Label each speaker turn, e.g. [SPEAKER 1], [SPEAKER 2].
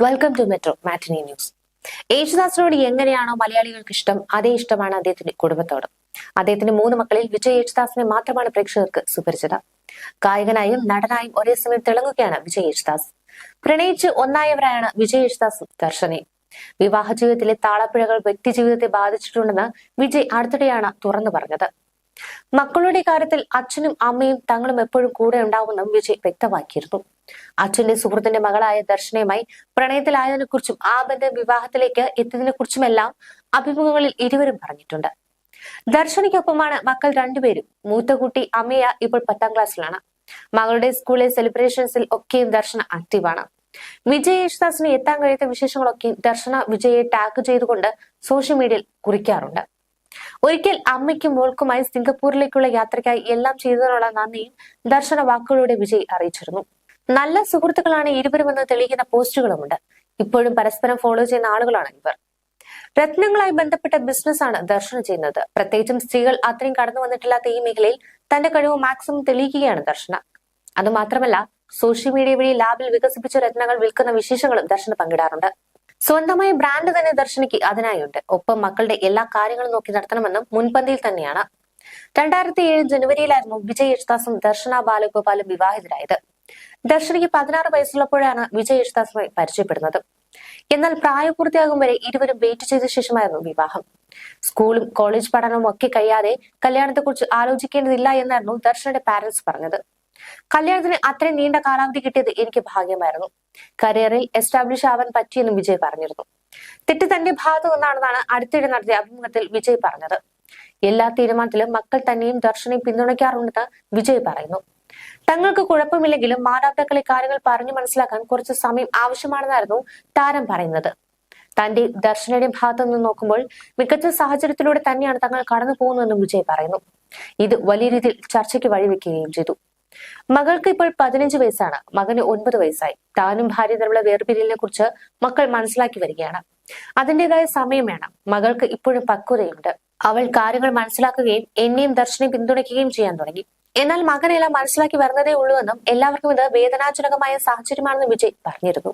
[SPEAKER 1] Welcome to metro matinee news യേശുദാസിനോട് എങ്ങനെയാണോ മലയാളികൾക്ക് ഇഷ്ടം അതേ ഇഷ്ടമാണ് അദ്ദേഹത്തിന്റെ കുടുംബത്തോട്. അദ്ദേഹത്തിന്റെ മൂന്ന് മക്കളിൽ വിജയ് യേശുദാസിനെ മാത്രമാണ് പ്രേക്ഷകർക്ക് സുപരിചിതം. ഗായകനായും നടനായും ഒരേ സമയം തിളങ്ങുകയാണ് വിജയ് യേശുദാസ്. പ്രണയിച്ച് ഒന്നായവരായാണ് വിജയ് യേശുദാസും ദർശനയും വിവാഹ ജീവിതത്തിലെ താളപ്പിഴകൾ വ്യക്തി ജീവിതത്തെ ബാധിച്ചിട്ടുണ്ടെന്ന് വിജയ് അടുത്തിടെയാണ് തുറന്നു പറഞ്ഞത്. മക്കളുടെ കാര്യത്തിൽ അച്ഛനും അമ്മയും തങ്ങളും എപ്പോഴും കൂടെ ഉണ്ടാവുമെന്നും വിജയ് വ്യക്തമാക്കിയിരുന്നു. അച്ഛന്റെ സുഹൃത്തിന്റെ മകളായ ദർശനയുമായി പ്രണയത്തിലായതിനെ കുറിച്ചും ആ ബന്ധം വിവാഹത്തിലേക്ക് എത്തിയതിനെ കുറിച്ചുമെല്ലാം അഭിമുഖങ്ങളിൽ ഇരുവരും പറഞ്ഞിട്ടുണ്ട്. ദർശനയ്ക്കൊപ്പമാണ് മക്കൾ രണ്ടുപേരും. മൂത്ത കുട്ടി അമ്മയ ഇപ്പോൾ പത്താം ക്ലാസ്സിലാണ്. മകളുടെ സ്കൂളിലെ സെലിബ്രേഷൻസിൽ ഒക്കെയും ദർശന ആക്റ്റീവാണ്. വിജയ് യേശുദാസിന് എത്താൻ കഴിയാത്ത വിശേഷങ്ങളൊക്കെയും ദർശന വിജയെ ടാഗ് ചെയ്തുകൊണ്ട് സോഷ്യൽ മീഡിയയിൽ കുറിക്കാറുണ്ട്. ഒരിക്കൽ അമ്മയ്ക്കും മോൾക്കുമായി സിംഗപ്പൂരിലേക്കുള്ള യാത്രയ്ക്കായി എല്ലാം ചെയ്തതിനുള്ള നന്ദിയും ദർശന വാക്കുകളുടെ വിജയ് അറിയിച്ചിരുന്നു. നല്ല സുഹൃത്തുക്കളാണ് ഇരുവരും എന്ന് തെളിയിക്കുന്ന പോസ്റ്റുകളുമുണ്ട്. ഇപ്പോഴും പരസ്പരം ഫോളോ ചെയ്യുന്ന ആളുകളാണ് ഇവർ. രത്നങ്ങളുമായി ബന്ധപ്പെട്ട ബിസിനസ് ആണ് ദർശനം ചെയ്യുന്നത്. പ്രത്യേകിച്ചും സ്ത്രീകൾ അത്രയും കടന്നു വന്നിട്ടില്ലാത്ത ഈ മേഖലയിൽ തന്റെ കഴിവ് മാക്സിമം തെളിയിക്കുകയാണ് ദർശന. അതുമാത്രമല്ല സോഷ്യൽ മീഡിയ വഴി ലാബിൽ വികസിപ്പിച്ച രത്നങ്ങൾ വിൽക്കുന്ന വിശേഷങ്ങളും ദർശന പങ്കിടാറുണ്ട്. സ്വന്തമായ ബ്രാൻഡ് തന്നെ ദർശനയ്ക്ക് അതിനായുണ്ട്. ഒപ്പം മക്കളുടെ എല്ലാ കാര്യങ്ങളും നോക്കി നടത്തണമെന്നും മുൻപന്തിയിൽ തന്നെയാണ്. രണ്ടായിരത്തി ഏഴ് ജനുവരിയിലായിരുന്നു വിജയ് യേശുദാസും ദർശന ബാലഗോപാലും വിവാഹിതരായത്. ദർശനയ്ക്ക് പതിനാറ് വയസ്സുള്ളപ്പോഴാണ് വിജയ് യേശുദാസുമായി പരിചയപ്പെടുന്നത്. എന്നാൽ പ്രായപൂർത്തിയാകും വരെ ഇരുവരും വെയിറ്റ് ചെയ്ത ശേഷമായിരുന്നു വിവാഹം. സ്കൂളും കോളേജ് പഠനവും ഒക്കെ കഴിയാതെ കല്യാണത്തെക്കുറിച്ച് ആലോചിക്കേണ്ടതില്ല എന്നായിരുന്നു ദർശനയുടെ പാരന്റ്സ് പറഞ്ഞത്. കല്യാണത്തിന് അത്രയും നീണ്ട കാലാവധി കിട്ടിയത് എനിക്ക് ഭാഗ്യമായിരുന്നു. കരിയറിൽ എസ്റ്റാബ്ലിഷ് ആവാൻ പറ്റിയെന്നും വിജയ് പറഞ്ഞിരുന്നു. തെറ്റ് തന്റെ ഭാഗത്തു നിന്നാണെന്നാണ് അടുത്തിടെ നടത്തിയ അഭിമുഖത്തിൽ വിജയ് പറഞ്ഞത്. എല്ലാ തീരുമാനത്തിലും മക്കൾ തന്നെയും ദർശനയും പിന്തുണയ്ക്കാറുണ്ടെന്ന് വിജയ് പറയുന്നു. തങ്ങൾക്ക് കുഴപ്പമില്ലെങ്കിലും മാതാപിതാക്കളെ കാര്യങ്ങൾ പറഞ്ഞു മനസ്സിലാക്കാൻ കുറച്ച് സമയം ആവശ്യമാണെന്നായിരുന്നു താരം പറയുന്നത്. തന്റെ ദർശനയുടെ ഭാഗത്തു നിന്ന് നോക്കുമ്പോൾ മികച്ച സാഹചര്യത്തിലൂടെ തന്നെയാണ് തങ്ങൾ കടന്നു പോകുന്നതെന്നും വിജയ് പറയുന്നു. ഇത് വലിയ രീതിയിൽ ചർച്ചയ്ക്ക് വഴിവെക്കുകയും ചെയ്തു. മകൾക്ക് ഇപ്പോൾ പതിനഞ്ച് വയസ്സാണ്. മകന് ഒൻപത് വയസ്സായി. താനും ഭാര്യ തമ്മിലുള്ള വേർപിരിയലിനെ കുറിച്ച് മക്കൾ മനസ്സിലാക്കി വരികയാണ്. അതിന്റെതായ സമയം വേണം. മകൾക്ക് ഇപ്പോഴും പക്വതയുണ്ട്. അവൾ കാര്യങ്ങൾ മനസ്സിലാക്കുകയും എന്നെയും ദർശനം പിന്തുണയ്ക്കുകയും ചെയ്യാൻ തുടങ്ങി. എന്നാൽ മകനെല്ലാം മനസ്സിലാക്കി വരുന്നതേ ഉള്ളൂ എന്നും എല്ലാവർക്കും ഇത് വേദനാജനകമായ സാഹചര്യമാണെന്നും വിജയ് പറഞ്ഞിരുന്നു.